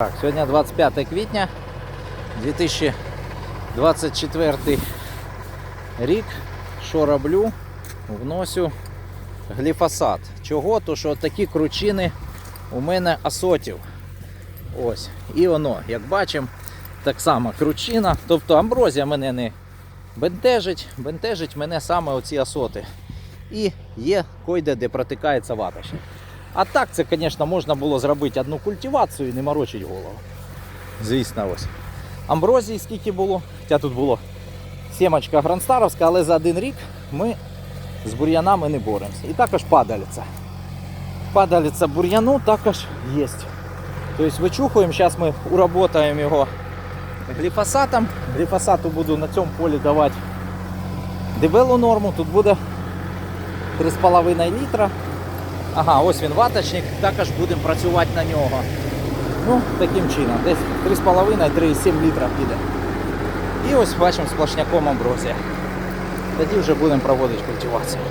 Так, сьогодні 25 квітня 2024 рік. Що роблю? Вносю гліфосат. Чого? То що такі кручини у мене асотів. Ось. І воно, як бачимо, так само кручина. Тобто амброзія мене не бентежить, бентежить мене саме оці асоти. І є койде, де протикається ваточник. А так це, звісно, можна було зробити одну культивацію і не морочити голову. Звісно, ось. Амброзії скільки було, хоча тут було сімочка гранстаровська, але за один рік ми з бур'янами не боремося. І також падалиця. Падалиця бур'яну також є. Тобто вичухуємо, зараз ми уработаємо його гліфосатом. Гліфосату буду на цьому полі давати дебелу норму. Тут буде 3,5 літра. Ага, ось він ваточник, також будемо працювати на нього. Ну, таким чином, десь 3,5-3,7 літра піде. І ось бачимо сплошняком амброзія. Тоді вже будемо проводити культивацію.